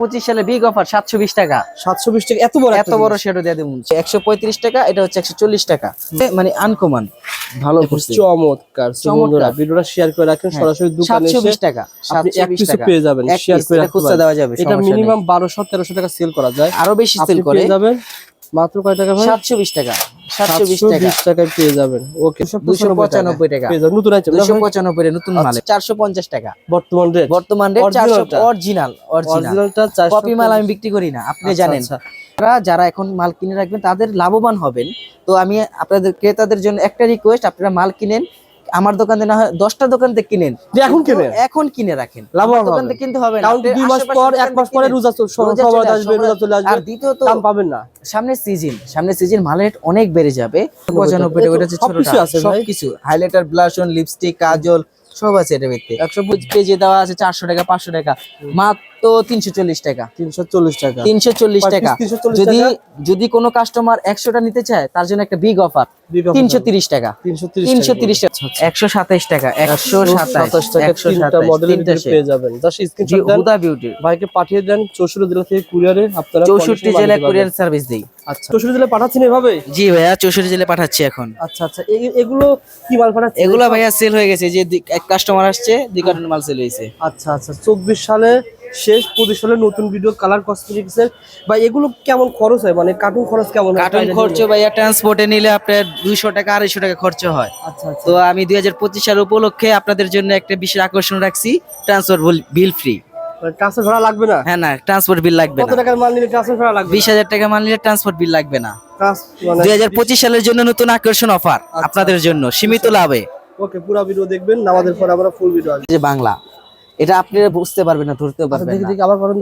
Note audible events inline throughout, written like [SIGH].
পঁচিশ সালে big offer সাতশো বিশ টাকা। সাতশো বিশ টাকা এত বড় এত বড় সেটা দিয়ে দেবো। একশো পঁয়ত্রিশ টাকা এটা হচ্ছে একশো চল্লিশ টাকা। মানে আনকমান ভালো চমৎকার চমৎকার। ভিডিওটা শেয়ার করে রাখেন হ্যাঁ। সরাসরি দোকানে সাতশো বিশ টাকা আপনি এক পেয়ে যাবেন শেয়ার করে এটা রাখতে দেওয়া যাবে এটা মিনিমাম বারোশো তেরোশো টাকা সেল করা যায়। আরও বেশি সেল করে। যাবেন। মাত্র কয় টাকা ভাই? সাতশো বিশ টাকা। সাতশো বিশ সাতশো টাকা। বিশ টাকায় পেয়ে যাবেন। ওকে দুশো পঁচানব্বই টাকা। পেয়ে যাবেন। নতুন আইটেম মাল পঞ্চাশ টাকা। বর্তমান রেট বর্তমান রেট চারশো Originalটা? অরিজিনাল অরিজিনালটা কপি মাল আমি বিক্রি করি না আপনি আচ্ছা, জানেন। আচ্ছা। যারা এখন মাল কিনে রাখবেন তাদের লাভবান হবেন। তো আমি আপনাদের ক্রেতাদের জন্য একটা রিকোয়েস্ট আপনারা মাল কিনেন। আমার দোকান না হয় দশটা দোকান থেকে কিনেন। এখন কিনেন? এখন কিনে রাখেন। দোকান থেকে কিনতে হবে না। দুই মাস পর এক মাস পরে রোজা চল- রোজা সময় চলে আসবে আসবে, রোজা চলে আসবে। আর দ্বিতীয়ত দাম পাবেন না। সামনে সিজন সামনে সিজন মালের রেট অনেক বেড়ে যাবে। পঁচানব্বই টাকা ওটা হচ্ছে সবকিছু ছোটটা সবকিছু। হাইলাইটার ব্লাশন লিপস্টিক কাজল সব আছে এটার ভিতরে একশো পেজে দেওয়া আছে চারশো টাকা পাঁচশো টাকা। মাত্র তিনশো চল্লিশ টাকা। তিনশো চল্লিশ টাকা। তিনশো চল্লিশ টাকা। যদি? যদি কোনো কাস্টমার একশোটা নিতে চায় তার জন্য একটা বিগ অফার তিনশো তিরিশ টাকা। তিনশো তিরিশ টাকা। আচ্ছা, একশো সাতাইশ টাকা। একশো সাতাইশ। টাকা একশো পেয়ে যাবেন। হুদা বিউটি ভাইকে পাঠিয়ে দেন। চৌষট্টি জেলা থেকে কুরিয়ারে আপনারা চৌষট্টি condition জেলায় কুরিয়ার সার্ভিস দিই। আচ্ছা চৌষট্টি জেলায় পাঠাচ্ছেন এভাবে? জি ভাইয়া চৌষট্টি জেলায় পাঠাচ্ছি এখন। আচ্ছা আচ্ছা। এগুলো কি মাল পাঠাচ্ছেন? এগুলো ভাইয়া সেল হয়ে গেছে। যে এক কাস্টমার আসছে দুই কার্টন মাল সেল হয়েছে। আচ্ছা আচ্ছা। চব্বিশ সালে শেষ পঁচিশ নতুন ভিডিও কালার কসমেটিক্স এর। বা এগুলো কেমন খরচ হয়? মানে কার্টুন খরচ কেমন? কার্টন খরচ ভাইয়া ট্রান্সপোর্টে নিলে আপনার দুইশো টাকা আড়াইশো টাকা খরচ হয়। আচ্ছা আচ্ছা। তো আমি দুই হাজার পঁচিশ সাল উপলক্ষে আপনাদের জন্য একটা বিশেষ আকর্ষণ রাখছি ট্রান্সপোর্ট বিল ফ্রি ট্রান্সফার ভাড়া লাগবে না? হ্যাঁ না ট্রান্সপোর্ট বিল লাগবে কত টাকার মাল নিলে ট্রান্সফার ভাড়া লাগবে বিশ হাজার টাকা মান নিলে ট্রান্সপোর্ট বিল লাগবে না। ট্রান্স- মানে দুই হাজার পঁচিশ সালের জন্য নতুন আকর্ষণ অফার আপনাদের জন্য সীমিত লাভে। ওকে পুরো ভিডিও দেখবেন নামাজের পর আমরা ফুল ভিডিও আসবে। বাংলা। এটা আপনি বুঝতে পারবেন না ধরতেও আচ্ছা পারবেন না।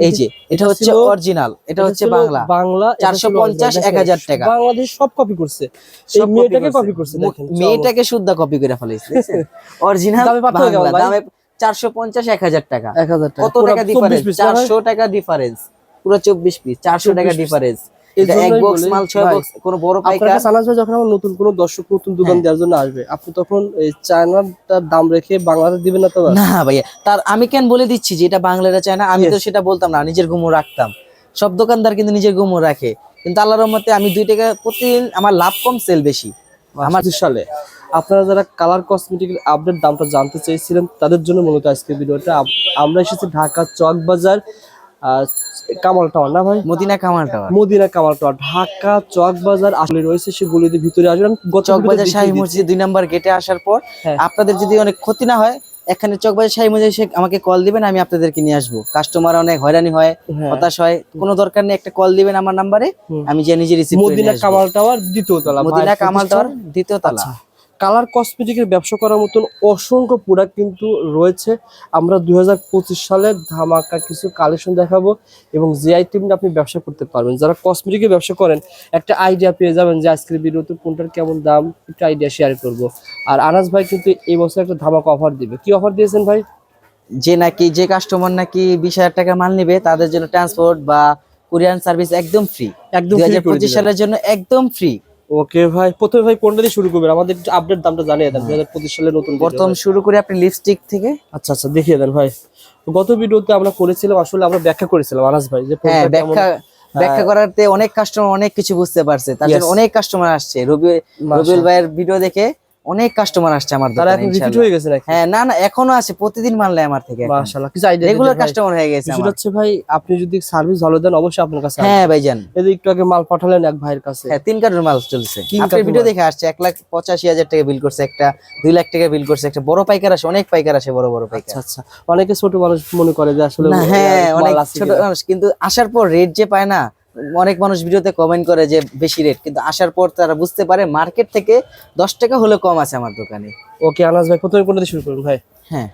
এই যে এটা হচ্ছে অরিজিনাল এটা হচ্ছে বাংলা। বাংলা 450, 1000 টাকা। বাংলাদেশ সব কপি করছে। এই মেয়েটাকে কপি করছে দেখেন মেয়েটাকে শুদ্ধ কপি করে ফেলেছে অরিজিনাল [LAUGHS] দামে ভাই? দামে চারশো পঞ্চাশ এক হাজার টাকা। এক হাজার টাকা। কত টাকা ডিফারেন্স piece না ভাই? চারশো টাকা ডিফারেন্স পুরো চব্বিশ পিস চারশো টাকা ডিফারেন্স এক বক্স মাল ছয় বক্স কোনো বড় আপনার কাছে যখন আমার নতুন কোনো দর্শক নতুন দোকান হ্যাঁ। দেওয়ার জন্য আসবে আপনি তখন চায়নাটার দাম রেখে বাংলাদেশ দিবেন না তো না ভাইয়া তার আমি কেন বলে দিচ্ছি যে এটা বাংলাটা চায় না আমি তো সেটা বলতাম না নিজের গুমো রাখতাম। সব দোকানদার কিন্তু নিজের গুমো রাখে। কিন্তু আল্লাহর রহমতে আমি দুই টাকা প্রতিদিন আমার লাভ কম সেল বেশি। আমার সালে। আপনারা যারা কালার কসমেটিক আপডেট দামটা জানতে চেয়েছিলেন তাদের জন্য মূলত আজকে ভিডিওটা। আমরা এসেছি ঢাকা চক বাজার কামাল টাওয়ার না ভাই? মদিনা কামাল টাওয়ার। মদিনা কামাল টাওয়ার ঢাকা চক বাজার আসলে রয়েছে সে গলিতে ভিতরে। আসবেন চকবাজার ভিডিওতে শাহী মসজিদ দুই নাম্বার গেটে আসার পর হ্যাঁ। আপনাদের যদি অনেক ক্ষতি না হয় এখানে চকবাজার শাহী মসজিদ এসে আমাকে কল দিবেন আমি আপনাদেরকে নিয়ে আসব। কাস্টমার অনেক হয়রানি হয় হ্যাঁ। হতাশ হয়। কোনো দরকার নেই একটা কল দিবেন আমার নাম্বারে আমি যে নিজে রিসিভ মদিনা কামাল টাওয়ার দ্বিতীয় তলা মদিনা কামাল টাওয়ার দ্বিতীয় তলা। কালার কসমেটিকের ব্যবসা করার মতন অসংখ্য প্রোডাক্ট কিন্তু রয়েছে। আমরা দুই হাজার পঁচিশ সালে ধামাকা কিছু কালেকশন দেখাবো এবং যে আইটেমটা আপনি ব্যবসা করতে পারবেন। যারা কসমেটিকের ব্যবসা করেন একটা আইডিয়া পেয়ে যাবেন যে আজকের ভিডিওতে কোনটার কেমন দাম একটু আইডিয়া শেয়ার করব। আর আনাস ভাই কিন্তু এই বছর একটা ধামাকা অফার দিবে। কি অফার দিয়েছেন ভাই? যে নাকি যে কাস্টমার নাকি বিশ হাজার টাকা মাল নিবে তাদের জন্য ট্রান্সপোর্ট বা কুরিয়ান সার্ভিস একদম ফ্রি একদম দুই সালের জন্য একদম ফ্রি ওকে ভাই প্রথমে ভাই কোনটা দিয়ে শুরু করবেন? আমাদের আপডেট দামটা জানিয়ে দেন 2025 সালে নতুন প্রথম শুরু করে আপনি লিপস্টিক থেকে। আচ্ছা আচ্ছা দেখিয়ে দেন ভাই। গত ভিডিওতে আমরা করেছিলাম আসলে আমরা ব্যাখ্যা করেছিলাম আনাস ভাই যে হ্যাঁ ব্যাখ্যা ব্যাখ্যা করাতে অনেক কাস্টমার অনেক কিছু বুঝতে পারছে। তার জন্য অনেক কাস্টমার আসছে। রবি রবিউল ভাইয়ের ভিডিও দেখে অনেক কাস্টমার আসছে আমার তারা দোকানে এখন রিপিট হয়ে গেছে নাকি? হ্যাঁ না না এখনও আছে প্রতিদিন মাল নেয় আমার থেকে মাশাআল্লাহ কিছু আইডিয়া রেগুলার কাস্টমার হয়ে। গেছে আমার। হচ্ছে ভাই আপনি যদি সার্ভিস ভালো দেন অবশ্যই আপনার কাছে হ্যাঁ ভাইজান। এই যে একটু আগে মাল পাঠালেন এক ভাইয়ের কাছে। হ্যাঁ তিন কার্টুন মাল চলছে। আপনার ভিডিও দেখে আসছে এক লাখ পঁচাশি হাজার টাকা বিল করছে একটা দুই লাখ টাকা বিল করছে একটা বড় পাইকার আসে অনেক পাইকার আসে বড় বড় পাইকার। আচ্ছা আচ্ছা অনেকে ছোট মানুষ মনে করে যে আসলে হ্যাঁ অনেক ছোট মানুষ কিন্তু আসার পর রেট যে পায় না অনেক মানুষ ভিডিওতে কমেন্ট করে যে বেশি রেট কিন্তু আসার পর তারা বুঝতে পারে মার্কেট থেকে দশ টাকা হলে কম আছে আমার দোকানে। ওকে আনাস ভাই প্রথমে কোনটা দিয়ে শুরু করুন ভাই? হ্যাঁ।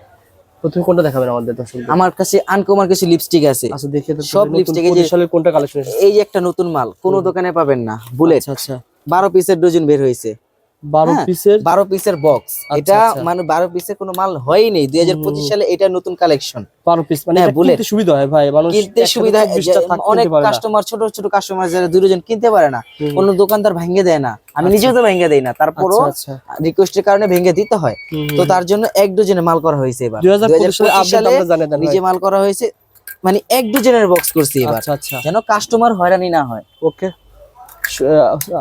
প্রথমে কোনটা দেখাবেন আমাদের দর্শকদের? আমার কাছে আনকমার কিছু লিপস্টিক আছে। আচ্ছা দেখে তো সব লিপস্টিক এই যে- সালের কোনটা কালেকশন এই যে একটা নতুন মাল কোনো দোকানে পাবেন না বুলেট আচ্ছা আচ্ছা। বারো পিসের ডজন বের হয়েছে। 12 পিসের বারো পিসের বক্স আচ্ছা, এটা আচ্ছা। মানে বারো পিসের কোনো মাল হয়নি। দুই হাজার পঁচিশ সালে এটা নতুন কালেকশন 12 পিস মানে হ্যাঁ, এটা bullet। কিনতে সুবিধা হয় ভাই মানুষ কিনতে সুবিধা 24 টা থাক- অনেক না। কাস্টমার ছোট ছোট কাস্টমার যারা দুজন কিনতে পারে না। অন্য দোকানদার ভেঙে দেয় না। আমি নিজেও তো ভেঙে দেই না। তারপরও আচ্ছা আচ্ছা। রিকোয়েস্টের কারণে ভেঙে দিতে হয়। তো তার জন্য এক ডজনে মাল করা হয়েছে এবার। 2025 সালে 2025 আপডেট সালে আমরা জানিয়ে দেন ভাই। নিজে মাল করা হয়েছে। মানে এক ডজনের বক্স করছি এবার। আচ্ছা আচ্ছা। যেন কাস্টমার হয়রানি না হয়। ওকে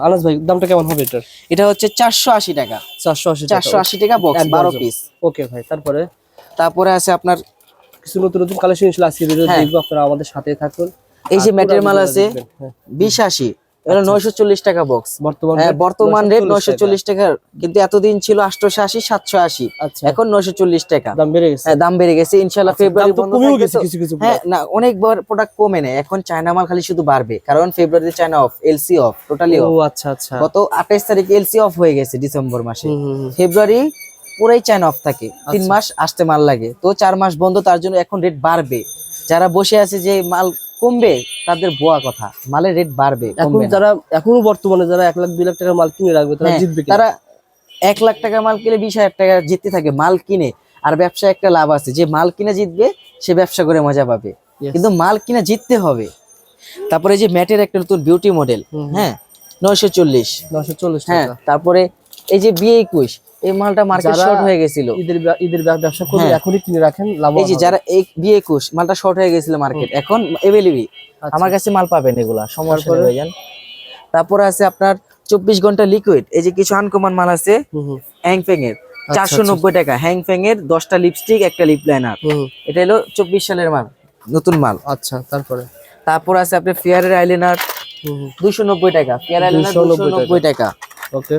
আনাস ভাই দামটা কেমন হবে এটার এটা হচ্ছে চারশো আশি টাকা চারশো আশি চারশো আশি টাকা বক্স বারো। পিস ওকে ভাই তারপরে তারপরে আছে আপনার কিছু নতুন নতুন কালেকশন আজকে ভিডিও। দেখব আপনারা আমাদের সাথে থাকুন এই যে ম্যাটের মাল আছে। হ্যাঁ। বিশ আশি এটা নয়শো চল্লিশ টাকা বক্স বর্তমান হ্যাঁ বর্তমান রেট 940 নয়শো চল্লিশ টাকা কিন্তু এতদিন ছিল আটশোশো আশি সাতশো আশি। আচ্ছা। এখন নয়শো চল্লিশ টাকা। দাম বেড়ে গেছে। হ্যাঁ দাম বেড়ে গেছে ইনশাল্লাহ আচ্ছা, ফেব্রুয়ারি কমেও গেছে কিছু কিছু হ্যাঁ না অনেক প্রোডাক্ট কমে নেই এখন চায়না মাল খালি শুধু বাড়বে। কারণ ফেব্রুয়ারিতে China off LC off totally ও আচ্ছা আচ্ছা। গত আঠাইশ তারিখে এলসি অফ হয়ে গেছে ডিসেম্বর মাসে। ফেব্রুয়ারি পুরাই চায়না অফ থাকে। তিন আচ্ছা। মাস আসতে মাল লাগে। তো চার মাস বন্ধ তার জন্য এখন রেট বাড়বে। যারা বসে আছে যে মাল কমবে তাদের বোয়া কথা। মালের রেট বাড়বে এখন যারা এখনও বর্তমানে যারা এক লাখ দুই লাখ টাকার মাল কিনে রাখবে তারা হ্যাঁ, জিতবে তারা এক লাখ টাকা মাল কিনে বিশ হাজার টাকা জিততে থাকে মাল কিনে। আর ব্যবসায় একটা লাভ আছে যে মাল কিনে জিতবে সে ব্যবসা করে মজা পাবে। কিন্তু মাল কিনে জিততে হবে। তারপরে এই যে ম্যাটের একটা নতুন বিউটি মডেল। হ্যাঁ নয়শো চল্লিশ। নয়শো চল্লিশ হ্যাঁ তারপরে এই যে বিয়ে একুশ এই মালটা মার্কেট শর্ট হয়ে গেছিল। ঈদের ঈদের ব্যবসা করবে হ্যাঁ। এখনই কিনে রাখেন লাভ এই যে যারা এই বিয়ে একুশ মালটা শর্ট হয়ে গেছিল মার্কেট এখন এভেলেবল আচ্ছা। আমার কাছে মাল পাবেন এগুলা সমস্যা নেই তারপরে? ভাইজান। তারপরে আছে আপনার চব্বিশ ঘণ্টা লিকুইড এই যে কিছু আনকমন মাল আছে হ্যাংফেং এর। আচ্ছা, চারশো নব্বই টাকা হ্যাংফেং এর দশটা লিপস্টিক একটা লিপ লাইনার এটা হলো চব্বিশ সালের মাল নতুন মাল। আচ্ছা তারপরে? তারপর আছে আপনার ফেয়ারের আইলাইনার দুশো নব্বই টাকা। ফেয়ার আইলাইনার দুশো নব্বই টাকা। ওকে।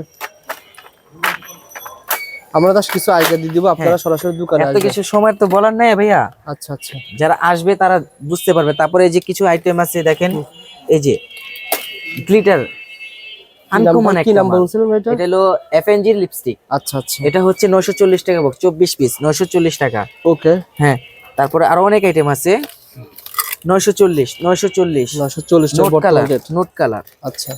আমরা তার কিছু আইডিয়া দিয়ে দিব আপনারা হ্যাঁ। সরাসরি দোকানে এত কিছু সময় তো বলার নাই ভাইয়া। আচ্ছা আচ্ছা। যারা আসবে তারা বুঝতে পারবে। তারপরে এই যে কিছু আইটেম আছে দেখেন এই যে গ্লিটার আনকমন কি একটা নাম মাল। বলছিলেন এটা এটা হলো এফএনজি লিপস্টিক আচ্ছা আচ্ছা। এটা হচ্ছে নয়শো চল্লিশ টাকা বক্স চব্বিশ পিস নয়শো চল্লিশ টাকা। ওকে। হ্যাঁ তারপরে আরও অনেক আইটেম আছে। নয়শো চল্লিশ নয়শো চল্লিশ। নশো চল্লিশ টাকা নোট কালার নোট কালার আচ্ছা।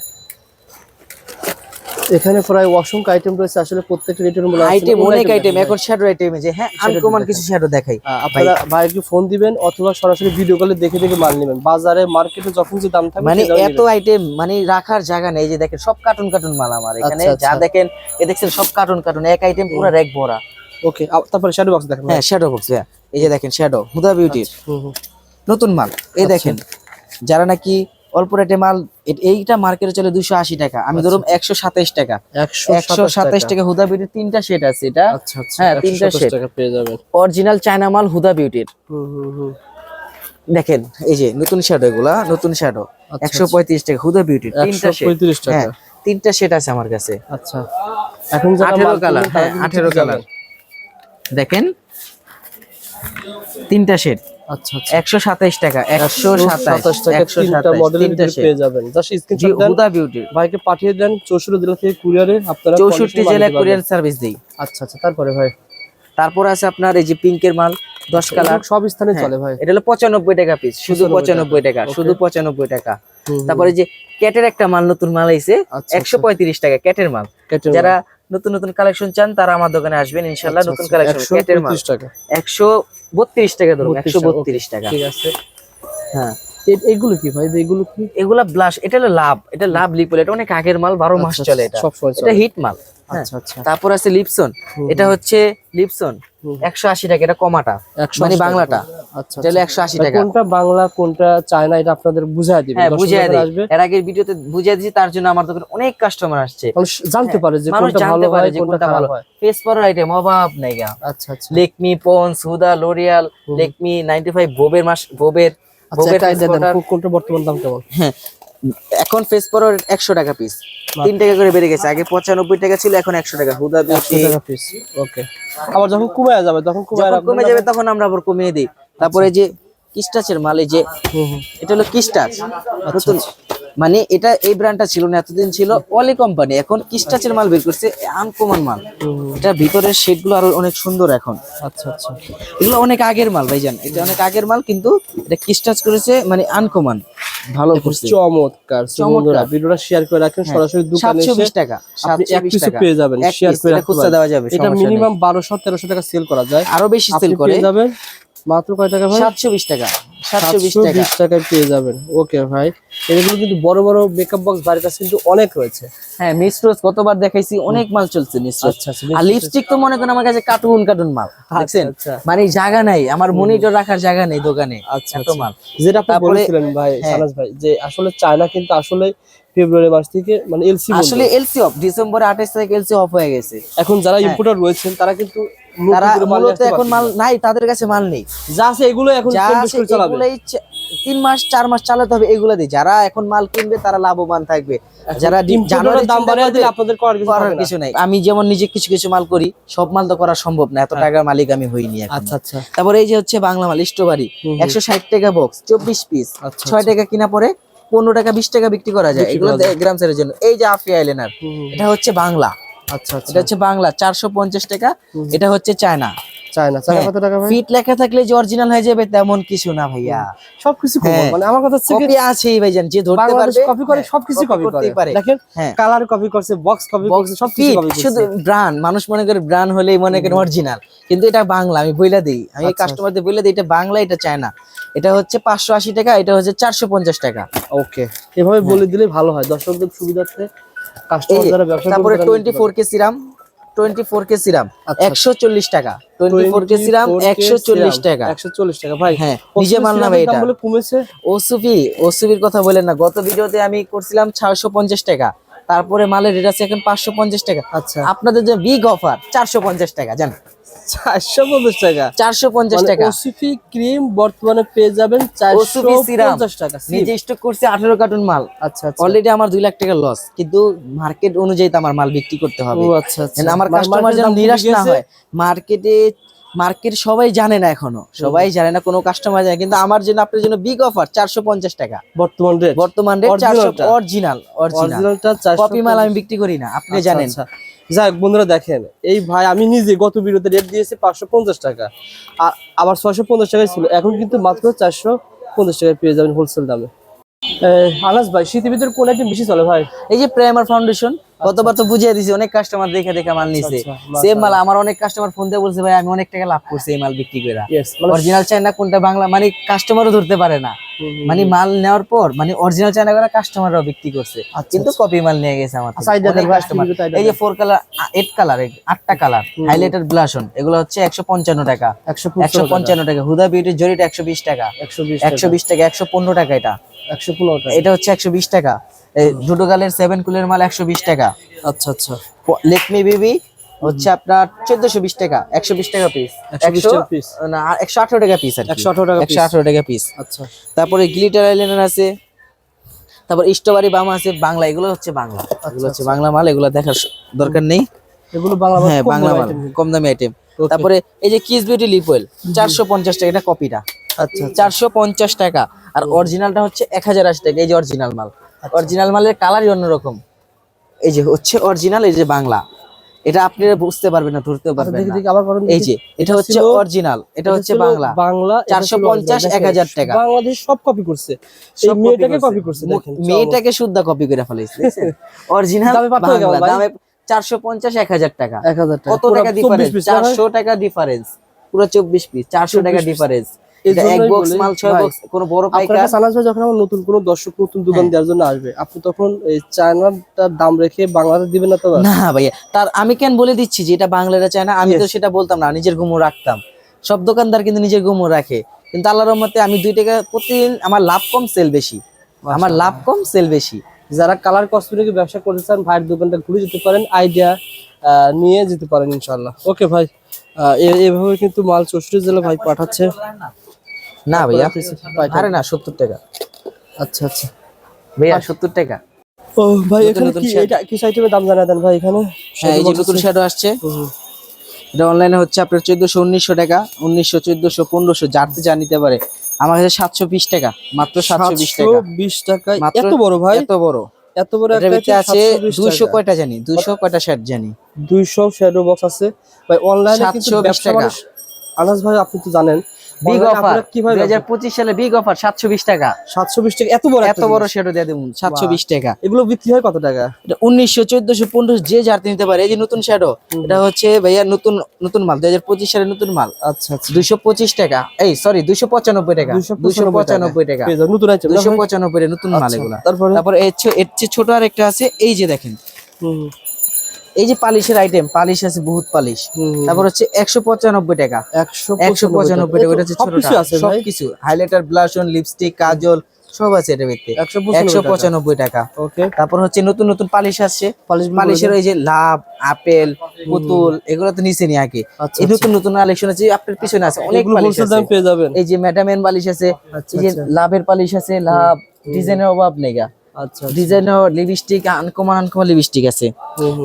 এখানে প্রায় অসংখ্য আইটেম রয়েছে আসলে প্রত্যেকটা মূল্য আইটেম অনেক আইটেম এখন শ্যাডো আইটেম যে হ্যাঁ আনকমন কিছু শ্যাডো দেখাই আপনারা ভাইকে ফোন দিবেন অথবা সরাসরি ভিডিও কলে দেখে দেখে মাল নেবেন। বাজারে মার্কেটে যখন যে দাম থাকবে মানে এত আইটেম মানে রাখার জায়গা নেই যে দেখেন সব কার্টুন কার্টুন মাল আমার এখানে। আচ্ছা, যা আচ্ছা। দেখেন এ দেখছেন সব কার্টুন কার্টুন এক আইটেম পুরো র্যাক ভরা। ওকে তারপরে শ্যাডো বক্স দেখেন হ্যাঁ শ্যাডো বক্স এই যে দেখেন শ্যাডো হুদা বিউটির হুম। নতুন মাল এই আচ্ছা। দেখেন যারা নাকি অল্প রেটে মাল এইটা মার্কেটে চলে দুশো আশি টাকা। আমি ধরুন একশো সাতাইশ টাকা। একশো সাতাইশ টাকা। হুদা বিউটির তিনটা সেট আছে এটা। আচ্ছা আচ্ছা। হ্যাঁ, তিনটা। টাকা পেয়ে যাবেন। অরিজিনাল চায়না মাল হুদা বিউটির। দেখেন এই যে নতুন শ্যাডো এগুলা নতুন শ্যাডো আচ্ছা, একশো পঁয়ত্রিশ টাকা হুদা বিউটির তিনটা পঁয়ত্রিশ টাকা। হ্যাঁ তিনটা সেট আছে আমার কাছে। আচ্ছা। এখন আঠেরো কালার হ্যাঁ আঠেরো কালার দেখেন তিনটা সেট আচ্ছা আচ্ছা। টাকা মডেলের পেয়ে যাবেন। জাস্ট স্ক্রিনশট দেন। হুদা ভাইকে পাঠিয়ে দেন জেলা থেকে কুরিয়ারে আপনারা। সার্ভিস দিই। আচ্ছা আচ্ছা তারপরে ভাই? তারপর আছে আপনার এই যে পিঙ্কের মাল কালার। সব স্থানে হ্যাঁ, চলে ভাই। এটা হলো পঁচানব্বই টাকা পিস শুধু 95 পঁচানব্বই টাকা শুধু পঁচানব্বই টাকা। হুম, হুম। তারপরে যে ক্যাটের একটা মাল নতুন মাল আইছে আচ্ছা, একশো পঁয়ত্রিশ টাকা ক্যাটের মাল। যারা নতুন নতুন কালেকশন চান তারা আমার দোকানে আসবেন ইনশাল্লাহ আচ্ছা, নতুন আচ্ছা, কালেকশন ক্যাটের মাল। একশো বত্রিশ টাকা ধরুন একশো বত্রিশ টাকা। ঠিক আছে। হ্যাঁ। এগুলো কি ভাই? এগুলো কি? এগুলা ব্লাশ এটা হলো লাভ। এটা লাভ লিপল এটা অনেক আগের মাল বারো মাস আচ্ছা, চলে এটা। এটা হিট মাল হ্যাঁ। আচ্ছা আচ্ছা। তারপর আছে লিপসন এটা হচ্ছে লিপসন একশো আশি টাকা এটা কমাটা। মানে বাংলাটা। আচ্ছা এটা একশো আশি ভাই, টাকা। কোনটা বাংলা কোনটা চায়না এটা আপনাদের বুঝাই দিবেন। হ্যাঁ এর আগের ভিডিওতে দিয়েছি তার জন্য আমার দোকানে অনেক কাস্টমার আসছে। জানতে পারে যে হ্যাঁ, কোনটা জানতে ভালো পারে হয় যে কোনটা ভালো। ফেস আইটেম অভাব নাই গা। আচ্ছা আচ্ছা। Lakme Ponds Huda L'Oreal Lakme ninety five বোবের মাস বোবের আচ্ছা কোনটা বর্তমান দাম কেমন? এখন ফেস পরার একশো টাকা পিস তিন টাকা করে বেড়ে গেছে আগে পঁচানব্বই টাকা ছিল এখন একশো টাকা। হুদা টাকা পিস ওকে আবার যখন কমে যাবে তখন কমে যাবে তখন আমরা আবার কমিয়ে দিই। তারপরে যে কিস্টাচের মালে যে এটা হলো কিস্টাচ। নতুন মানে এটা এই ব্র্যান্ডটা ছিল না এতদিন ছিল অলি কোম্পানি এখন কিস্টাচের মাল বের করছে আনকমন মাল। এটা ভিতরের শেডগুলো আরও অনেক সুন্দর এখন। আচ্ছা আচ্ছা। এগুলো অনেক আগের মাল ভাইজান। এটা অনেক আগের মাল কিন্তু এটা কিস্টাচ করেছে মানে আনকমন ভালো করছে। চমৎকার চমৎকার। ভিডিওটা শেয়ার করে রাখেন হ্যাঁ, সরাসরি দোকানে সাতশো এসে বিশ টাকা আপনি সাতশো এক বিশ পিসও টাকা। পেয়ে যাবেন শেয়ার করে খুচরা দেওয়া যাবে এটা মিনিমাম বারোশো তেরোশো টাকা সেল করা যায়। আরও বেশি সেল করে। যাবেন। মাত্র কয় টাকা ভাই? সাতশো বিশ টাকা। সাতশো বিশ সাতশো টাকা। বিশ টাকায় পেয়ে যাবেন। ওকে ভাই। এগুলো কিন্তু বড় বড় মেকআপ বক্স বাড়ির কাছে কিন্তু অনেক রয়েছে। হ্যাঁ মিস্ট্রোজ কতবার দেখাইছি অনেক মাল চলছে মিস্ট্রোজ আচ্ছা আচ্ছা আর লিপস্টিক তো মনে করেন আমার কাছে কার্টুন কার্টুন মাল দেখছেন? আচ্ছা। মানে জায়গা নাই আমার মনিটর রাখার জায়গা নেই দোকানে আচ্ছা এত। মাল। যেটা আপনি বলেছিলেন ভাই হ্যাঁ। ভাই যে আসলে চায়না কিন্তু আসলে ফেব্রুয়ারি মাস থেকে মানে এলসি আসলে এলসি অফ ডিসেম্বর আঠাশ তারিখ এলসি অফ হয়ে গেছে। এখন যারা ইম্পোর্টার রয়েছেন তারা কিন্তু তারা মাল মূলত এখন মাল নাই তাদের কাছে মাল নেই। যা আছে এগুলো এখন এগুলাই তিন মাস চার মাস চালাতে হবে এগুলা দিয়ে। যারা এখন মাল কিনবে তারা লাভবান থাকবে। যারা ডি- ইম্পোর্টারের জানুয়ারি দাম বাড়িয়ে দিলে আপনাদের করার কিছু নাই। আমি যেমন নিজে কিছু কিছু মাল করি সব মাল তো করা সম্ভব না এত টাকার মালিক আমি হইনি আচ্ছা আচ্ছা। তারপরে এই যে হচ্ছে বাংলা মাল স্ট্রবেরি। একশো ষাট টাকা বক্স চব্বিশ পিস আচ্ছা, ছয় টাকা কিনা পরে পনেরো টাকা বিশ টাকা বিক্রি করা যায়। এগুলো গ্রাম সেলের জন্য। এই যে আফি আইলেনার। এটা হচ্ছে বাংলা। আচ্ছা আচ্ছা। এটা হচ্ছে বাংলা চারশো পঞ্চাশ টাকা। এটা হচ্ছে চায়না। চায়না চায়না হ্যাঁ। কত টাকা ভাই? ফিট লেখা থাকলে যে অরিজিনাল হয়ে যাবে তেমন কিছু না ভাইয়া। সবকিছু হ্যাঁ। মানে আমার কথা হচ্ছে কি, কপি আছেই ভাইজান যে ধরতে পারবে কপি করে হ্যাঁ, সবকিছু কপি করে। পারে। দেখেন হ্যাঁ। কালার কপি করছে বক্স কপি করছে সবকিছু কপি করছে শুধু ব্রান্ড মানুষ মনে করে ব্রান্ড হলেই মনে করেন অরিজিনাল কিন্তু এটা বাংলা আমি বইলা দিই। আমি আচ্ছা, কাস্টমারদের বইলা দিই এটা বাংলা এটা চায়না। এটা হচ্ছে পাঁচশো আশি টাকা এটা হচ্ছে চারশো পঞ্চাশ টাকা। ওকে এভাবে বলে দিলে ভালো হয়। দর্শকদের সুবিধার্থে কাস্টমার যারা ব্যবসা তারপরে K serum twenty four K serum আচ্ছা। একশো চল্লিশ টাকা পারে। Twenty four K serum 24K একশো চল্লিশ সিরাম, টাকা 140 টাকা। ভাই হ্যাঁ নিজে মাল নামে সিরাপের এটা। বলে কমেছে? ওসুফি ওসুফির কথা বলেন না। গত ভিডিওতে আমি করছিলাম ছয়শো পঞ্চাশ টাকা। তারপরে মালের রেট আছে এখন পাঁচশো পঞ্চাশ টাকা। আচ্ছা। আপনাদের যে বিগ অফার চারশো পঞ্চাশ টাকা জান চারশো পঞ্চাশ টাকা। চারশো পঞ্চাশ মানে টাকা। ওসিফি ক্রিম বর্তমানে পেয়ে যাবেন চারশো পঞ্চাশ টাকা নিজে স্টক করছে আঠারো কার্টুন মাল। আচ্ছা আচ্ছা। অলরেডি আমার দুই লাখ টাকা লস কিন্তু মার্কেট অনুযায়ী তো আমার মাল বিক্রি করতে হবে। আচ্ছা আচ্ছা। আমার মানে কাস্টমার যেন নিরাশ না হয় মার্কেটে মার্কেট সবাই জানে না এখনও। সবাই জানে না কোনো কাস্টমার জানে কিন্তু আমার জন্য আপনার জন্য বিগ অফার চারশো পঞ্চাশ টাকা। বর্তমান রেট বর্তমান রেট চারশো অরিজিনাল অরিজিনালটা কপি মাল আমি বিক্রি করি না আপনি আচ্ছা, জানেন। আচ্ছা। যাক বন্ধুরা দেখেন এই ভাই আমি নিজে গত ভিডিওতে রেট দিয়েছি পাঁচশো পঞ্চাশ টাকা। আর আবার ছয়শো পঞ্চাশ টাকায় ছিল। এখন কিন্তু মাত্র চারশো পঞ্চাশ টাকায় পেয়ে যাবেন হোলসেল দামে। আনাস ভাই শীতের ভিতরে কোন আইটেম বেশি চলে ভাই? এই যে প্রাইমার ফাউন্ডেশন গতবার তো বুঝিয়ে দিছি অনেক কাস্টমার দেখে দেখে মাল নিছে। আচ্ছা, সেম মাল আমার অনেক কাস্টমার ফোন দিয়ে বলছে ভাই আমি অনেক টাকা লাভ করছি এই মাল বিক্রি করে অরিজিনাল চায়না কোনটা বাংলা মানে কাস্টমারও ধরতে পারে না। মানে মাল নেওয়ার পর মানে অরিজিনাল চায়না করে কাস্টমাররাও বিক্রি করছে। আচ্ছা, কিন্তু কপি মাল নিয়ে গেছে আমার। আচ্ছা, idea এই যে ফোর কালার এইট কালার আটটা কালার হাইলাইটার ব্লাশন এগুলো হচ্ছে একশো পঞ্চান্ন টাকা। একশো পঞ্চান্ন টাকা। হুদা বিউটির জরিটা একশো বিশ টাকা। একশো বিশ টাকা একশো পনেরো টাকা এটা। একশো পনেরো টাকা। এটা হচ্ছে একশো বিশ টাকা। এই দুটো গালের সেভেন কুলের মাল একশো বিশ টাকা। আচ্ছা আচ্ছা। লেকমি বেবি হচ্ছে আপনার চোদ্দশো বিশ টাকা একশো বিশ টাকা পিস 120 না একশো আঠারো টাকা পিস আর 118 টাকা একশো আঠারো টাকা পিস আচ্ছা। তারপরে গ্লিটার আইল্যান্ডার আছে। তারপর স্ট্রবেরি বাম আছে বাংলা এগুলো হচ্ছে বাংলা। এগুলো হচ্ছে বাংলা মাল এগুলো দেখার দরকার নেই। এগুলো বাংলা হ্যাঁ বাংলা মাল। কম দামি আইটেম তারপরে এই যে কিস বিউটি লিপ অয়েল চারশো পঞ্চাশ টাকা এটা কপিটা আচ্ছা চারশো পঞ্চাশ টাকা। আর অরিজিনালটা হচ্ছে এক হাজার আশি টাকা এই যে অরিজিনাল মাল। আচ্ছা। অরিজিনাল মালের কালারই অন্যরকম। এই যে হচ্ছে অরিজিনাল এই যে বাংলা। এটা আপনি বুঝতে পারবেন না আচ্ছা, পারবেন এই যে এটা হচ্ছে অরিজিনাল এটা হচ্ছে বাংলা। বাংলা এটা ছিল 450, original, 1000 টাকা। বাংলাদেশ সব কপি করছে। এই মেয়েটাকে কপি করছে দেখেন মেয়েটাকে শুদ্ধ কপি করে ফেলাইছে অরিজিনাল [LAUGHS] দামে? দামে চারশো পঞ্চাশ এক হাজার টাকা। এক হাজার টাকা। কত টাকা ডিফারেন্স piece না? ভাই? চারশো টাকা ডিফারেন্স পুরো চব্বিশ পিস চারশো টাকা ডিফারেন্স এক বক্স মাল ছয় বক্স কোনো বড় আপনার কাছে যখন আমার নতুন কোনো দর্শক নতুন দোকান হ্যাঁ। দেওয়ার জন্য আসবে আপনি তখন চায়নাটার দাম রেখে বাংলাদেশ দিবেন না তো না ভাইয়া তার আমি কেন বলে দিচ্ছি যে এটা বাংলাটা চায় না আমি তো সেটা বলতাম না নিজের গুমো রাখতাম। সব দোকানদার কিন্তু নিজের গুমো রাখে। কিন্তু আল্লাহর রহমতে আমি দুই টাকা প্রতিদিন আমার লাভ কম সেল বেশি। আমার লাভ কম সেল বেশি। যারা কালার কসমেটিক ব্যবসা করতে চান ভাইয়ের দোকানটা ঘুরে যেতে পারেন আইডিয়া নিয়ে যেতে পারেন ইনশাল্লাহ ওকে ভাই এভাবে কিন্তু মাল চৌষট্টি জেলা ভাই পাঠাচ্ছে। না ভাইয়া। আরে না সত্তর টাকা। আচ্ছা আচ্ছা। ভাইয়া সত্তর টাকা। ও ভাই এখানে কি। এটা কি আইটেমের দাম জানা দেন ভাই এখানে? হ্যাঁ এই যে নতুন শ্যাডো আসছে। এটা অনলাইনে হচ্ছে আপনার চোদ্দশো উনিশশো টাকা উনিশশো চোদ্দশো পনেরোশো যারতে যা নিতে পারে। আমার কাছে সাতশো বিশ টাকা মাত্র সাতশো বিশ টাকা। বিশ টাকায় এত বড় ভাই? এত বড়। এত বড় একটা আছে 720 দুইশো কয়টা জানি দুইশো কয়টা শার্ট জানি। দুইশো শ্যাডো বক্স আছে। ভাই অনলাইনে কিন্তু 720 ব্যবসা টাকা। মানুষ আনাস ভাই আপনি তো জানেন বিগ অফার আপনারা কীভাবে দুই হাজার পঁচিশ সালে বিগ অফার সাতশো বিশ টাকা। সাতশো বিশ টাকা এত বড় এত বড়। শেডও দিয়ে দেবো সাতশো বিশ টাকা। এগুলো বিক্রি হয় কত টাকা? এটা উনিশশো চোদ্দশো পনেরোশো যে যার নিতে পারে এই যে নতুন শ্যাডো এটা হচ্ছে ভাইয়া নতুন নতুন মাল দুই হাজার পঁচিশ সালের নতুন মাল। আচ্ছা আচ্ছা। দুইশো পঁচিশ টাকা। এই সরি দুইশো পঁচানব্বই টাকা। দুইশো পঁচানব্বই টাকা। পেয়ে যাবেন, নতুন দুইশো পঁচানব্বই টাকা নতুন মাল এগুলা। তারপরে? তারপর এর চেয়ে- এর ছোট আর একটা আছে এই যে দেখেন। হুম, এই যে পালিশের আইটেম পালিশ আছে বহুত পালিশ। তারপর হচ্ছে একশো পঁচানব্বই টাকা। একশো পঁচানব্বই টাকা। হচ্ছে সবকিছু হাইলাইটার ব্লাশন লিপস্টিক কাজল সব আছে এটার ভিতরে একশো পঁচানব্বই টাকা। তারপর হচ্ছে নতুন নতুন পালিশ আসছে। পালিশের ওই যে লাভ আপেল পুতুল এগুলো তো নিচে নি আগে। আচ্ছা, এই নতুন নতুন কালেকশন আছে আপনার পিছনে আছে। অনেক পালিশ পেয়ে যাবেন। এই যে ম্যাডামেন পালিশ আছে আচ্ছা, এই যে আচ্ছা। লাভের পালিশ আছে লাভ ডিজাইনের অভাব নেই আচ্ছা ডিজাইনের লিপস্টিক আনকমন আনকমন লিপস্টিক আছে।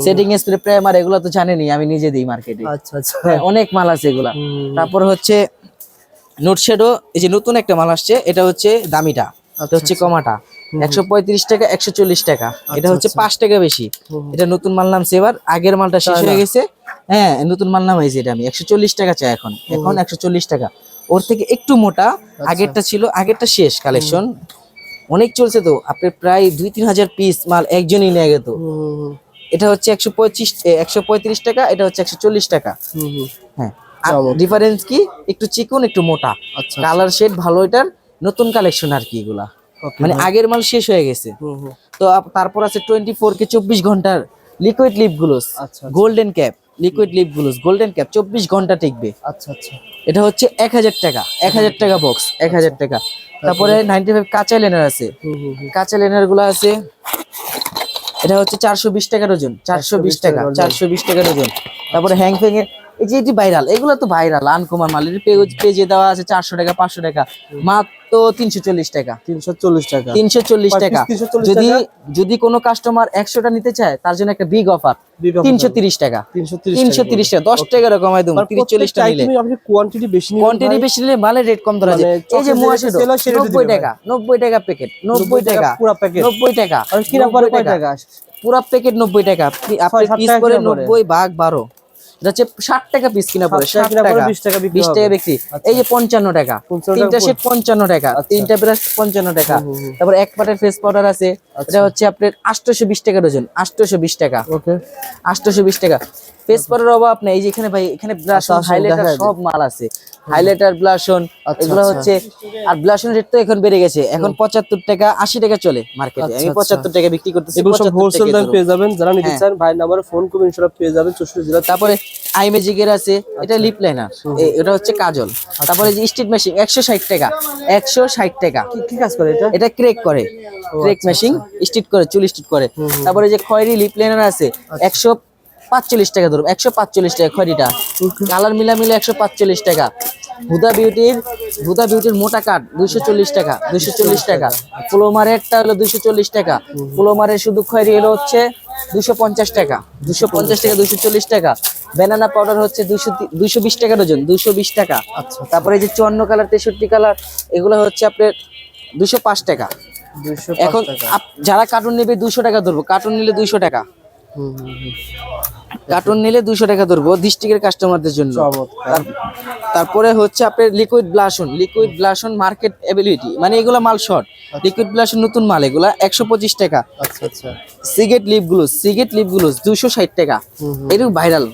সেটিং স্প্রে প্রাইমার এগুলো তো জানেনই আমি নিজে দিই মার্কেটে আচ্ছা আচ্ছা। অনেক মাল আছে এগুলা। তারপর হচ্ছে নোট শেডো এই যে নতুন একটা মাল আসছে এটা হচ্ছে দামিটা। আচ্ছা, এটা হচ্ছে কমাটা। একশো পঁয়ত্রিশ টাকা একশো চল্লিশ টাকা। এটা হচ্ছে পাঁচ টাকা বেশি। এটা নতুন মাল নামছে এবার আগের মালটা শেষ হয়ে গেছে। হ্যাঁ নতুন মাল নাম হয়েছে এটা আমি একশো চল্লিশ টাকা চাই এখন। এখন একশো চল্লিশ টাকা। ওর থেকে একটু মোটা আচ্ছা। আগেরটা ছিল আগেরটা শেষ কালেকশন অনেক চলছে তো। আপনি প্রায় দুই তিন হাজার পিস মাল একজনই নিয়ে গেত এটা হচ্ছে একশো পঁচিশ একশো পঁয়ত্রিশ টাকা এটা হচ্ছে একশো চল্লিশ টাকা। হ্যাঁ। ডিফারেন্স কি? একটু চিকন একটু মোটা। আচ্ছা কালার শেড ভালো এটার নতুন কালেকশন আর কি এগুলা। মানে আগের মাল শেষ হয়ে গেছে। তো তারপর আছে টোয়েন্টি ফোর কে চব্বিশ ঘণ্টার লিকুইড লিপ গ্লোস আচ্ছা golden cap liquid lip gloss golden cap চব্বিশ ঘণ্টা টিকবে। আচ্ছা আচ্ছা। এটা হচ্ছে এক হাজার টাকা এক হাজার টাকা বক্স এক হাজার টাকা। তারপরে নাইনটি ফাইভ কাঁচা লেনার আছে। কাঁচা লেনারগুলো আছে এটা হচ্ছে চারশো বিশ টাকার ওজন চারশো বিশ টাকা চারশো বিশ টাকার ওজন। তারপরে হ্যাং ফ্যাং এর এই যে এটি ভাইরাল এগুলো তো ভাইরাল আনকুমার মাল এর পেজে দেওয়া আছে চারশো টাকা পাঁচশো টাকা মাত্র তিনশো চল্লিশ টাকা। তিনশো চল্লিশ টাকা। তিনশো চল্লিশ টাকা। যদি? যদি কোনো কাস্টমার একশোটা নিতে চায় তার জন্য একটা বিগ অফার তিনশো তিরিশ টাকা। তিনশো তিরিশ টাকা। দশ টাকা কমাই দেবো তিরিশ চল্লিশটা নিলে। কোয়ান্টিটি বেশি কোয়ান্টিটি বেশি নিলে মালের রেট কম ধরা যায়। মানে এই যে নব্বই টাকা নব্বই টাকা প্যাকেট নব্বই টাকা পুরা প্যাকেট নব্বই টাকা কিনা পরে টাকা। পুরা প্যাকেট নব্বই টাকা। আপনি পিস করে নব্বই ভাগ বারো। হচ্ছে ষাট টাকা পিস কিনা পড়ে ষাট টাকা। 20 টাকা বিশ টাকা বিক্রি। আচ্ছা। এই যে পঞ্চান্ন টাকা। তিনটা সেট পঞ্চান্ন টাকা। আচ্ছা। তিনটা ব্রাশ পঞ্চান্ন টাকা। তারপর এক পাটের ফেস পাউডার আছে। এটা হচ্ছে আপনার আটশোশো বিশ টাকা ডজন আটশোশো বিশ টাকা। ওকে আটশোশো বিশ টাকা। পেজ পরের অভাব নেই এই যে এখানে ভাই এখানে আচ্ছা, হাইলাইটার আচ্ছা, সব মাল আছে। হাইলাইটার আচ্ছা, ব্লাশন এগুলো হচ্ছে আর ব্লাশন রেট তো এখন বেড়ে গেছে। এখন 75 টাকা 80 টাকা চলে মার্কেটে আমি 75 টাকা বিক্রি করতেছি এগুলো সব হোলসেল দামে পেয়ে যাবেন। যারা হ্যাঁ। নিতে চান ভাই নম্বরে ফোন করুন ইনশাআল্লাহ পেয়ে যাবেন 64 জেলা তারপরে আই ম্যাজিকের আছে এটা লিপ লাইনার এটা হচ্ছে কাজল। তারপরে যে স্ট্রিট মেশিং 160 টাকা 160 টাকা। কি কাজ করে এটা? এটা ক্রেক করে। ক্রেক মেশিং স্ট্রিট করে চুল স্ট্রিট করে। তারপরে যে খয়েরি লিপ লাইনার আছে 100 পাঁচচল্লিশ টাকা ধরুন একশো পাঁচচল্লিশ টাকা খয়েরিটা কালার মিলা মিলে একশো পাঁচচল্লিশ টাকা। হুদা বিউটির হুদা বিউটির মোটা কাঠ দুইশো চল্লিশ টাকা দুইশো চল্লিশ টাকা। পোলোমারেরটা হলো দুইশো চল্লিশ টাকা। পোলোমারের শুধু খয়েরি এলো হচ্ছে দুশো পঞ্চাশ টাকা দুশো পঞ্চাশ টাকা দুশো চল্লিশ টাকা। ব্যানানা পাউডার হচ্ছে দুইশো দুইশো বিশ টাকা ডজন দুইশো বিশ টাকা। আচ্ছা। তারপরে যে চুয়ান্ন কালার তেষট্টি কালার এগুলো হচ্ছে আপনার দুশো পাঁচ টাকা। এখন যারা কার্টুন নেবে দুশো টাকা ধরবো কার্টুন নিলে দুইশো টাকা। কার্টুন নিলে দুইশো টাকা ধরবো ডিস্ট্রিক্টের কাস্টমারদের জন্য। তারপরে হচ্ছে আপনার liquid blush on liquid blush on market ability মানে এগুলো মাল শর্ট লিকুইড ব্লাশন নতুন মাল এগুলা একশো পঁচিশ টাকা। আচ্ছা আচ্ছা। সিগেট লিপ গ্লুজ সিগেট লিপ গ্লুজ দুশো ষাট টাকা। এরকম ভাইরাল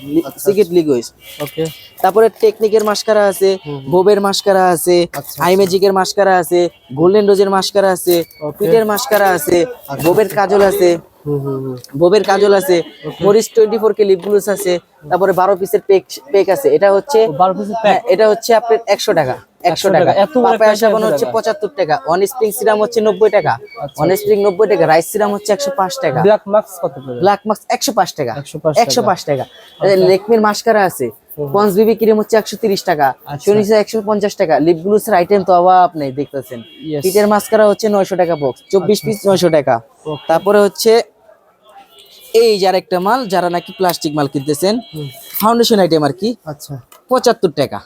সিগেট লিকুইড ওকে। তারপরে টেকনিকের মাস্কারা আছে বোবের মাস্কারা আছে আচ্ছা, আই ম্যাজিকের মাস্কারা আছে গোল্ডেন রোজের মাস্কারা আছে. পিটের মাস্কারা আছে বোবের কাজল আছে। বোবের কাজল আছে Morris twenty four K lip gloss আছে তারপরে বারো পিসের পেক পেক আছে। এটা হচ্ছে হ্যাঁ, এটা হচ্ছে আপনার একশো টাকা একশো টাকা। পাপায়া সাবান হচ্ছে। পঁচাত্তর টাকা ওয়ান স্প্রিং সিরাম হচ্ছে নব্বই টাকা ওয়ান স্প্রিং নব্বই টাকা রাইস সিরাম হচ্ছে একশো পাঁচ টাকা। ব্ল্যাক মার্কস কত করে? ব্ল্যাক মার্কস একশো পাঁচ টাকা 105 একশো পাঁচ টাকা। লেকমির মাস্কারা আছে পঞ্চ বিবি ক্রিম হচ্ছে একশো তিরিশ টাকা আচ্ছা। সনিসা একশো পঞ্চাশ টাকা। লিপ গ্লুসের আইটেম তো অভাব নেই দেখতেছেন. পিটের মাস্কারা হচ্ছে নয়শো টাকা বক্স চব্বিশ পিস নয়শো টাকা। তারপরে হচ্ছে এই যার একটা মাল যারা নাকি প্লাস্টিক মাল কিনতেছেন ফাউন্ডেশন আইটেম আর কি আচ্ছা। পঁচাত্তর টাকা।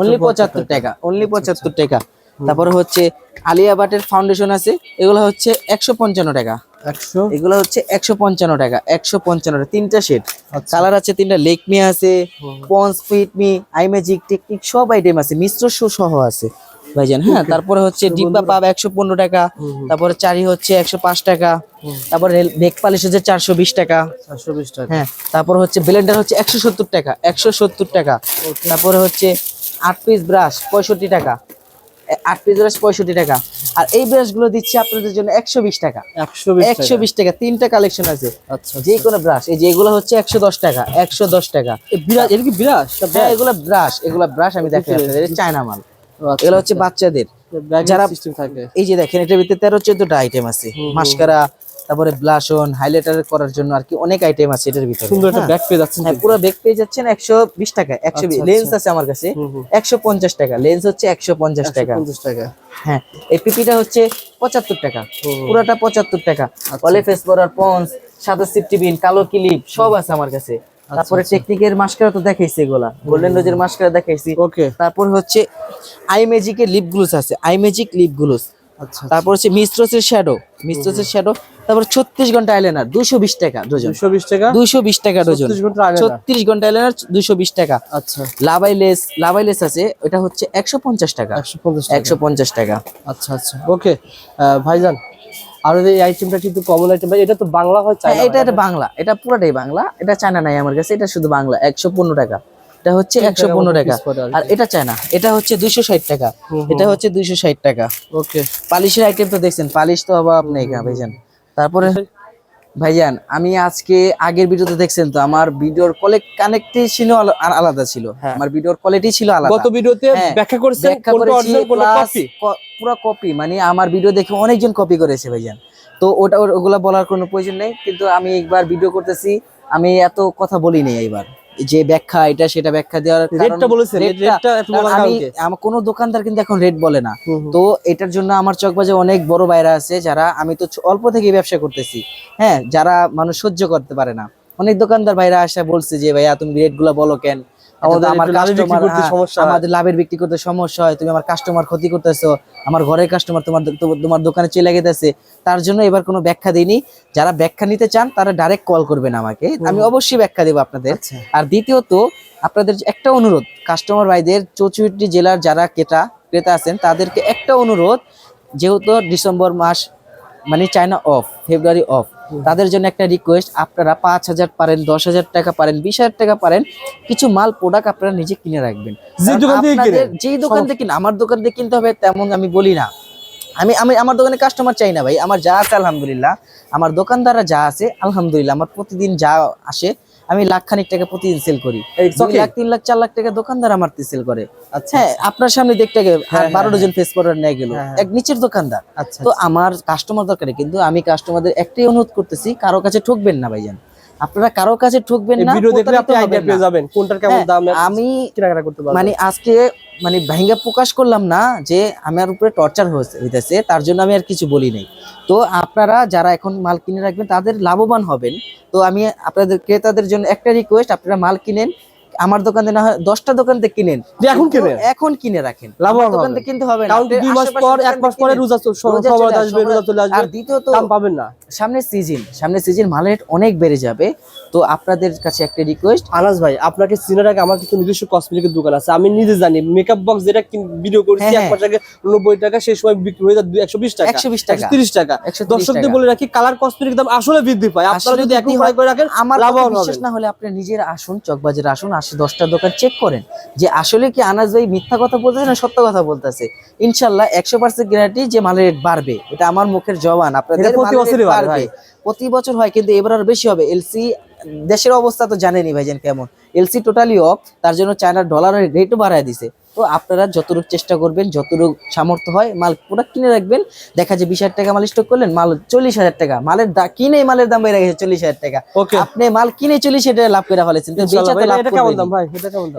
অনলি পঁচাত্তর টাকা। অনলি পঁচাত্তর টাকা। তারপরে হচ্ছে আলিয়া বাটের ফাউন্ডেশন আছে এগুলো হচ্ছে একশো পঞ্চান্ন টাকা। একশো? এগুলো হচ্ছে একশো পঞ্চান্ন টাকা একশো পঞ্চান্ন টাকা তিনটা সেট আচ্ছা। কালার আছে তিনটা লেকমি আছে। পন্স ফিটমি আইম্যাজিক টেকনিক সব আইটেম আছে মিশ্র সহ আছে। ভাইজান হ্যাঁ? তারপরে হচ্ছে ডিব্বা পাব একশো পনেরো টাকা। তারপরে চারি হচ্ছে একশো পাঁচ টাকা তারপরে নেক পালিশ হচ্ছে চারশো বিশ টাকা। চারশো বিশ টাকা। হ্যাঁ তারপর হচ্ছে ব্লেন্ডার হচ্ছে একশো সত্তর টাকা একশো সত্তর টাকা। তারপরে হচ্ছে আট পিস ব্রাশ পঁয়ষট্টি টাকা আট পিস ব্রাশ পঁয়ষট্টি টাকা। আর এই ব্রাশগুলো দিচ্ছি আপনাদের জন্য একশো বিশ টাকা। একশো বিশ একশো বিশ টাকা তিনটা কালেকশন আছে। আচ্ছা যে কোনো ব্রাশ এই যে এগুলো হচ্ছে একশো দশ টাকা একশো দশ টাকা। এটা কি বিরাজ? হ্যাঁ এগুলো ব্রাশ এগুলো ব্রাশ আমি আপনাদের চায়না মাল। এগুলো হচ্ছে বাচ্চাদের যারা- এই যে দেখেন এটার ভিতরে তেরো চোদ্দটা আইটেম আছে। মাস্কারা তারপরে ব্লাশন হাইলাইটার করার জন্য আর কি অনেক আইটেম আছে এটার ভিতরে সুন্দর একটা হ্যাঁ। ব্যাগ পেয়ে যাচ্ছেন হ্যাঁ পুরো ব্যাগ পেয়ে যাচ্ছেন একশো বিশ টাকা একশো আচ্ছা, লেন্স আচ্ছা। আছে আমার কাছে হুম, হুম। একশো পঞ্চাশ টাকা লেন্স হচ্ছে একশো পঞ্চাশ টাকা পঞ্চাশ টাকা হ্যাঁ এই পিপিটা হচ্ছে পঁচাত্তর টাকা হুম, হুম। পুরোটা পঁচাত্তর টাকা আচ্ছা। অলে ফেস পরার পন্স সাদা সিফটিবিন কালো ক্লিপ সব আছে আমার কাছে আচ্ছা, তারপরে টেকনিকের মাস্কারা তো দেখাইছি এগুলা। গোল্ডেন রোজের মাস্কারা দেখাইছি। ওকে তারপর হচ্ছে আই ম্যাজিকের লিপ গ্লুস আছে। আই ম্যাজিক লিপ গ্লুস আচ্ছা তারপর হচ্ছে মিস্ট্রসের শ্যাডো মিস্ট্রসের শ্যাডো তারপর ছত্রিশ ঘণ্টা আইলাইনার দুশো বিশ টাকা ডজন দুশো বিশ টাকা? দুশো বিশ টাকা ডজন 36 ঘণ্টা eyeliner। ছত্রিশ ঘণ্টা আইলাইনার দুশো বিশ টাকা। আচ্ছা। লাভাইলেস লাভাইলেস আছে এটা হচ্ছে একশো পঞ্চাশ টাকা। একশো পঞ্চাশ টাকা। একশো পঞ্চাশ টাকা। আচ্ছা আচ্ছা। ওকে ভাইজান আর এই আইটেমটা কিন্তু কমন আইটেম এটা তো বাংলা হয় এটা এটা বাংলা। এটা পুরোটাই বাংলা। এটা চায়না নাই আমার কাছে এটা শুধু বাংলা। একশো পনেরো টাকা। এটা হচ্ছে একশো পনেরো টাকা আর এটা চায়না এটা হচ্ছে দুইশো ষাট টাকা। এটা হচ্ছে দুইশো ষাট টাকা। ওকে। পালিশের আইটেম তো দেখছেন পালিশ তো ভাইজান। তারপরে ভাইজান আমি আজকে আগের ভিডিওতে দেখছেন তো আমার ভিডিওর কানেক্টই ছিল আর আলাদা ছিল। হ্যাঁ। আমার ভিডিওর কোয়ালিটি ছিল আলাদা। গত ভিডিওতে হ্যাঁ, ব্যাখ্যা ব্যাখ্যা করেছি পুরো কপি মানে আমার ভিডিও দেখে অনেকজন কপি করেছে ভাইজান। তো ওটা ওগুলা বলার কোনো প্রয়োজন নেই কিন্তু আমি একবার ভিডিও করতেছি আমি এত কথা বলি নাই এইবার যে ব্যাখ্যা এটা সেটা ব্যাখ্যা দেওয়ার রেটটা বলেছেন রেটটা- আমি আমার কোনো দোকানদার কিন্তু এখন রেট বলে না। তো এটার জন্য আমার চকবাজে অনেক বড় বাইরা আছে যারা আমি তো অল্প থেকে ব্যবসা করতেছি। হ্যাঁ যারা মানুষ সহ্য করতে পারে না। অনেক দোকানদার ভাইরা আসে বলছে যে ভাইয়া তুমি রেটগুলা বলো কেন? আমাদের কাস্টমার হয়। আমাদের লাভের বিক্রি করতে সমস্যা হয়। তুমি আমার কাস্টমার ক্ষতি করতেছো আমার ঘরের কাস্টমার তোমার তোমার দোকানে চলে গেতেছে। তার জন্য এবার কোনো ব্যাখ্যা দিইনি। যারা ব্যাখ্যা নিতে চান তারা ডাইরেক্ট কল করবেন আমাকে। আমি অবশ্যই ব্যাখ্যা দেবো আপনাদের। আচ্ছা। আর দ্বিতীয়ত আপনাদের একটা অনুরোধ কাস্টমার ভাইদের চৌচুয়াট্টি জেলার যারা ক্রেতা ক্রেতা আছেন তাদেরকে একটা অনুরোধ যেহেতু ডিসেম্বর মাস মানে চায়না অফ ফেব্রুয়ারি অফ তাদের জন্য একটা রিকোয়েস্ট আপনারা পাঁচ হাজার পারেন দশ হাজার টাকা পারেন বিশ হাজার টাকা পারেন কিছু মাল প্রোডাক্ট আপনারা নিজে কিনে রাখবেন। যেই দোকান থেকে কিনে আমার দোকান থেকে কিনতে হবে তেমন আমি বলি না। আমি আমি আমার দোকানে কাস্টমার চাই না ভাই আমার যা আছে আলহামদুলিল্লাহ। আমার দোকানদাররা যা আছে আলহামদুলিল্লাহ আমার প্রতিদিন যা আসে আমি লাখ খানিক টাকা প্রতিদিন সেল করি। দুই লাখ তিন লাখ চার লাখ টাকা দোকানদার আমার সেল করে। আচ্ছা হ্যাঁ আপনার সামনে দেখতে গেলে হ্যাঁ, বারো হ্যাঁ, ডজন ফেস পাউডার নিয়ে গেল। এক নিচের দোকানদার। আচ্ছা তো আমার কাস্টমার দরকারে কিন্তু আমি কাস্টমারদের একটাই অনুরোধ করতেছি কারও কাছে ঠকবেন না ভাইজান। আপনারা কারও কাছে ঠকবেন না ভিডিও দেখলে আপনি আইডিয়া পেয়ে যাবেন কোনটার কেমন হ্যাঁ, দাম আমি কেনাকাটা করতে পারবেন। মানে আজকে মানে ভাঙ্গা প্রকাশ করলাম না যে আমার উপরে টর্চার হইতেছে তার জন্য আমি আর কিছু বলি নাই। তো আপনারা যারা এখন মাল কিনে রাখবেন তাদের লাভবান হবেন। তো আমি আপনাদের ক্রেতাদের জন্য একটা রিকোয়েস্ট আপনারা মাল কিনেন আমার দোকানে না হয় দশটা দোকান থেকে কিনেন। এখন কিনেন? এখন কিনে রাখেন। লাভবান দোকান থেকে কিনতে হবে না। দুই মাস পর এক মাস পরে। রোজা চল- রোজা চলে আসবে আসবে, আর দ্বিতীয়ত দাম পাবেন না। সামনে সিজন সামনে সিজন মালের রেট অনেক বেড়ে যাবে। তো আপনাদের কাছে একটা রিকোয়েস্ট আনাস ভাই আপনাকে চিনার আগে আমার কিছু নিজস্ব কসমেটিকের দোকান আছে। আমি নিজে জানি মেকআপ বক্স যেটা ভিডিও করেছি হ্যাঁ, এক মাস আগে নব্বই টাকা সেই সময় বিক্রি হয়ে যায় একশো বিশ টাকা। 120 টাকা। তিরিশ টাকা। 130 দর্শকদের বলে রাখি কালার কসমেটিক দাম আসলে বৃদ্ধি পায়। আপনারা আসলে যদি এখন হয়। করে রাখেন আমার হবেন। না হলে আপনি নিজের আসুন চকবাজারে আসুন। আসে দশটা দোকান চেক করেন যে আসলে কি আনাজ ভাই মিথ্যা কথা বলতেছে না সত্য কথা বলতেছে। ইনশাল্লাহ একশো পার্সেন্ট গ্যারান্টি যে মালের রেট বাড়বে। এটা আমার মুখের জবান। আপনাদের প্রতি বছরই প্রতি বছর হয় কিন্তু এবার আর বেশি হবে। এলসি দেশের অবস্থা তো জানেনি ভাইজান কেমন। এলসি টোটালি অফ তার জন্য চায়নার ডলারের রেটও বাড়ায় দিছে। তো আপনারা যতটুকু চেষ্টা করবেন যতটুকু সামর্থ্য হয় মাল প্রোডাক্ট কিনে রাখবেন। দেখা যায় বিশ হাজার টাকা মাল স্টক করলেন মাল চল্লিশ হাজার টাকা। মালের কিনে মালের দাম বেড়ে গেছে চল্লিশ হাজার টাকা। আপনি মাল কিনে চল্লিশ হাজার লাভ করে ফেলেছেন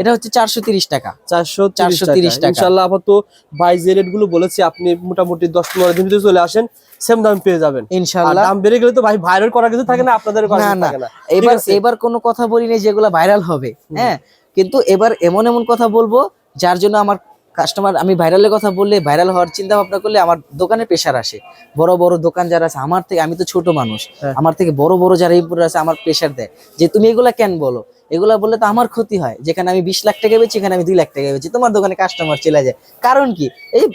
এটা হচ্ছে চারশো তিরিশ টাকা। চারশো 430 টাকা। ইনশাল্লাহ আপাতত ভাই যে রেটগুলো বলেছি আপনি মোটামুটি দশ পনেরো দিন ভিতরে চলে আসেন সেম দাম পেয়ে যাবেন। দাম বেড়ে গেলে তো ভাই ভাইরাল করার কিছু থাকে না আপনাদের করার না। না। এবার? এবার কোনো কথা বলিনি যেগুলো ভাইরাল হবে। হ্যাঁ? কিন্তু এবার এমন এমন কথা বলব যার জন্য আমার কাস্টমার আমি ভাইরালের কথা বললে ভাইরাল হওয়ার চিন্তা ভাবনা করলে আমার দোকানে প্রেশার আসে। বড় বড় দোকান যারা আছে আমার থেকে আমি তো ছোট মানুষ হ্যাঁ। আমার থেকে বড় বড় যারা এই আছে আমার প্রেশার দেয়। যে তুমি এগুলা কেন বলো? এগুলা বললে তো আমার ক্ষতি হয়। যেখানে আমি বিশ লাখ টাকা পেয়েছি এখানে আমি দুই লাখ টাকা পেয়েছি তোমার দোকানে কাস্টমার চলে যায়। কারণ কি? এই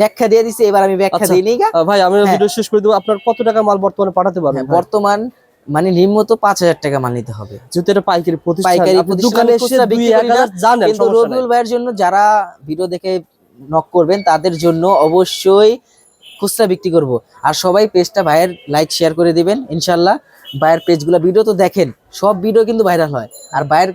ব্যাখ্যা দিয়ে দিছে এবার আমি ব্যাখ্যা আচ্ছা। দিই নি ভাই আমি হ্যাঁ। ভিডিও শেষ করে দেবো। আপনার কত টাকা মাল বর্তমানে পাঠাতে পারবেন হ্যাঁ, বর্তমান মানে নিম্নত পাঁচ হাজার টাকা মাল নিতে হবে। এটা পাইকারি পাইকারি দোকানে জানেন কিন্তু রবিউল ভাইয়ের জন্য যারা ভিডিও দেখে নক করবেন তাদের জন্য অবশ্যই খুচরা বিক্রি করব। আর সবাই পেজটা ভাইয়ের লাইক শেয়ার করে দিবেন ইনশাল্লাহ। ভাইয়ের পেজগুলো ভিডিও তো দেখেন সব ভিডিও কিন্তু ভাইরাল হয়। আর ভাইয়ের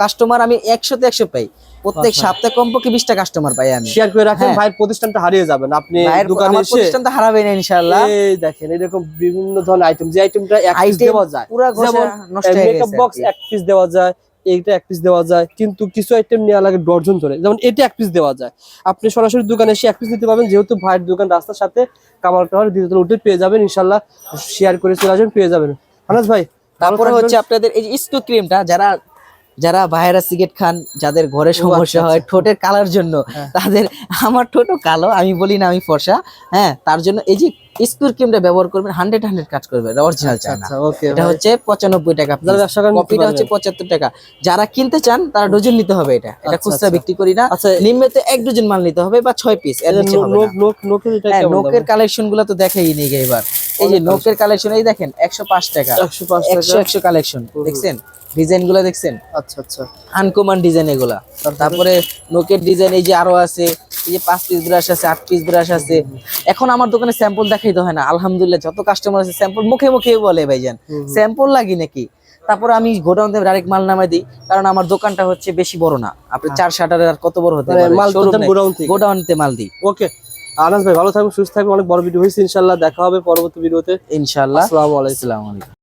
কাস্টমার আমি একশোতে একশো পাই। প্রত্যেক। সপ্তাহে কমপক্ষে বিশটা কাস্টমার পাই আমি। শেয়ার করে রাখেন হ্যাঁ। ভাইয়ের প্রতিষ্ঠানটা হারিয়ে যাবেন। আপনি দোকানে এসে প্রতিষ্ঠান তো হারাবে না ইনশাল্লাহ এই দেখেন এরকম বিভিন্ন ধরনের আইটেম যে আইটেমটা এক পিস দেওয়া যায়। পুরা যেমন নষ্ট হয়ে মেকআপ বক্স এক পিস দেওয়া যায় এইটা এক পিস দেওয়া যায় কিন্তু কিছু আইটেম নেওয়া লাগে ডর্জন ধরে। যেমন এটা এক পিস দেওয়া যায়। আপনি সরাসরি দোকানে এসে এক পিস নিতে পারবেন যেহেতু ভাইয়ের দোকান রাস্তার সাথে কামাল টাওয়ার দ্বিতীয় উঠে পেয়ে যাবেন ইনশাল্লাহ শেয়ার করে চলে আসবেন পেয়ে যাবেন। আনাস ভাই তারপরে হচ্ছে আপনাদের এই যে স্কু ক্রিমটা যারা যারা ভাইরা সিগারেট খান যাদের ঘরে আচ্ছা, সমস্যা হয় আচ্ছা। ঠোঁটের কালার জন্য হ্যাঁ। তাদের আমার ঠোঁটও কালো আমি বলি না আমি ফর্সা হ্যাঁ তার জন্য এই যে স্কুর ক্রিমটা ব্যবহার করবেন হান্ড্রেড হান্ড্রেড কাজ করবে অরিজিনাল আচ্ছা ওকে এটা হচ্ছে পঁচানব্বই টাকা কপিটা হচ্ছে পঁচাত্তর টাকা। যারা কিনতে চান তারা ডজন নিতে হবে এটা। এটা আচ্ছা, খুচরা আচ্ছা। বিক্রি করি না। আচ্ছা নিম্নতে এক ডজন মাল নিতে হবে বা ছয় পিস নোকের নোকের কালেকশনগুলো তো দেখাই নি গে এবার। এই যে কালেকশন এই দেখেন একশো পাঁচ টাকা। একশো পাঁচ একশো টাকা। একশো কালেকশন দেখছেন ডিজাইনগুলো দেখছেন? আচ্ছা আচ্ছা। আনকমন ডিজাইন এগুলা। তারপরে? নোকের ডিজাইন এই যে আরও আছে এই যে পাঁচ পিস ব্রাশ আছে আট পিস ব্রাশ আছে। এখন আমার দোকানে স্যাম্পল দেখাইতে হয় না আলহামদুলিল্লাহ যত কাস্টমার আছে স্যাম্পল মুখে মুখে বলে ভাইজান। স্যাম্পল লাগি নাকি? তারপরে আমি গোডাউন থেকে ডাইরেক্ট মাল নামাই দিই কারণ আমার দোকানটা হচ্ছে বেশি বড় না। আপনি চার শাটারের আর কত বড় হতে মানে পারে? গোডাউন থেকে। গোডাউনতে মাল দিই। ওকে আনাস ভাই ভালো থাকব সুস্থ থাকবেন অনেক বড় ভিডিও হয়েছে ইনশাল্লাহ দেখা হবে পরবর্তী ভিডিওতে ইনশাল্লাহ। আসসালামু আলাইকুম।